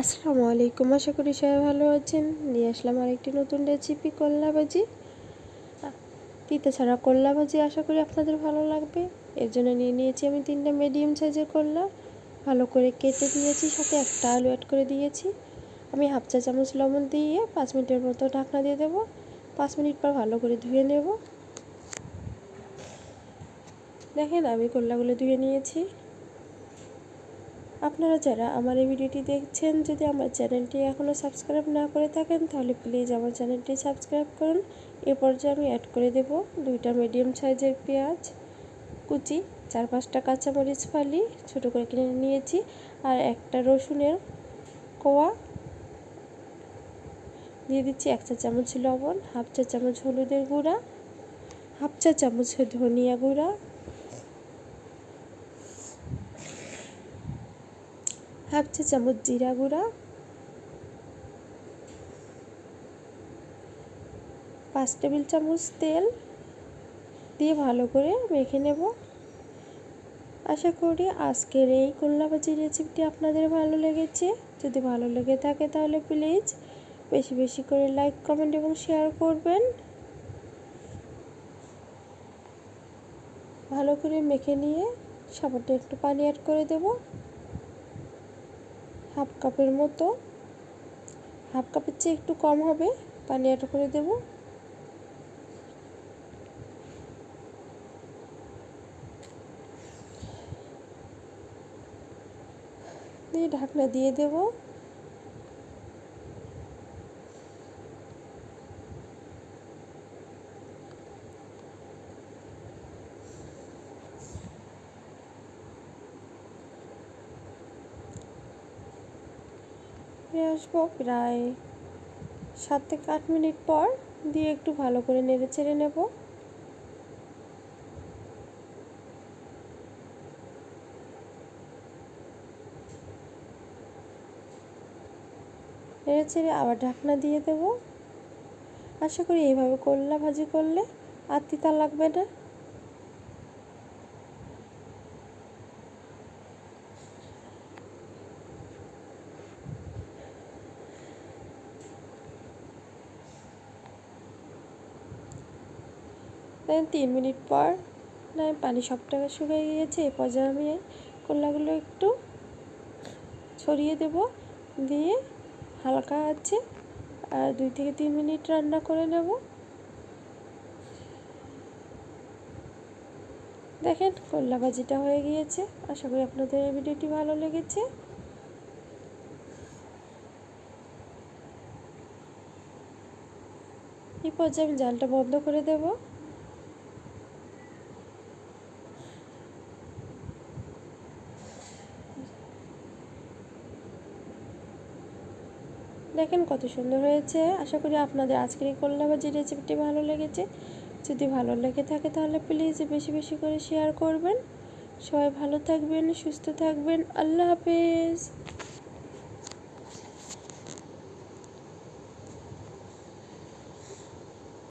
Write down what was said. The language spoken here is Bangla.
আসসালামু আলাইকুম, আশা করি সবাই ভালো আছেন। নিয়ে আসলাম আরেকটি নতুন রেসিপি কল্লা ভাজি। তিতে ছাড়া কল্লা ভাজি আশা করি আপনাদের ভালো লাগবে। এর জন্য নিয়ে নিয়েছি আমি তিনটা মিডিয়াম সাইজের কল্লা ভালো করে কেটে দিয়েছি, সাথে একটা আলু অ্যাড করে দিয়েছি। আমি হাফ চা চামচ লবণ দিয়ে পাঁচ মিনিটের মতো ঢাকনা দিয়ে দেবো। পাঁচ মিনিট পর ভালো করে ধুয়ে নেব। দেখেন আমি কল্লাগুলো ধুয়ে নিয়েছি। আপনারা যারা আমার এই ভিডিওটি দেখছেন, যদি আমার চ্যানেলটি এখনও সাবস্ক্রাইব না করে থাকেন, তাহলে প্লিজ আমার চ্যানেলটি সাবস্ক্রাইব করুন। এ পর্যায়ে আমি অ্যাড করে দেব দুইটা মিডিয়াম সাইজের পেঁয়াজ, কুচি, চার পাঁচটা কাঁচামরিচ ফালি, ছোটো করে কিনে নিয়েছি, আর একটা রসুনের কোয়া। দিয়ে দিচ্ছি এক চা চামচ লবণ, হাফ চা চামচ হলুদের গুঁড়া, হাফ চা চামচ ধনিয়া গুঁড়া হাফ চা চামচ জিরা গুঁড়া, পাঁচ টেবিল চামচ তেল দিয়ে ভালো করে মেখে নেব। আশা করি আজকের এই কল্লা ভাজির রেসিপিটি আপনাদের ভালো লেগেছে। যদি ভালো লেগে থাকে তাহলে প্লিজ বেশি বেশি করে লাইক, কমেন্ট এবং শেয়ার করবেন। ভালো করে মেখে নিয়ে সামান্য একটু পানি অ্যাড করে দেবো। হাফ কাপের মতো। হাফ কাপের চেয়ে একটু কম হবে পানি অ্যাড করে দেব। দিয়ে ঢাকনা দিয়ে দেব। ফিরে আসব প্রায় সাত থেকে আট মিনিট পর দিয়ে একটু ভালো করে নেড়ে চেড়ে নেব। নেড়ে চেড়ে আবার ঢাকনা দিয়ে দেব। আশা করি এইভাবে করলা ভাজি করলে আর তিতা লাগবে না। তিন মিনিট পর না পানি সবটাকে শুকিয়ে গিয়েছে, এ পর্যায়ে আমি কলাগুলো একটু ছড়িয়ে দেব, দিয়ে হালকা আছে, আর দুই থেকে তিন মিনিট রান্না করে নেব। দেখেন কল্লা ভাজিটা হয়ে গিয়েছে, আশা করি আপনাদের এই ভিডিওটি ভালো লেগেছে। এই পর্যায়ে আমি জালটা বন্ধ করে দেবো। দেখেন কত সুন্দর হয়েছে। আশা করি আপনাদের আজকের এই কল্লা যে রেসিপিটি ভালো লেগেছে, যদি ভালো লেগে থাকে তাহলে প্লিজ বেশি বেশি করে শেয়ার করবেন। সবাই ভালো থাকবেন, সুস্থ থাকবেন। আল্লাহ হাফেজ।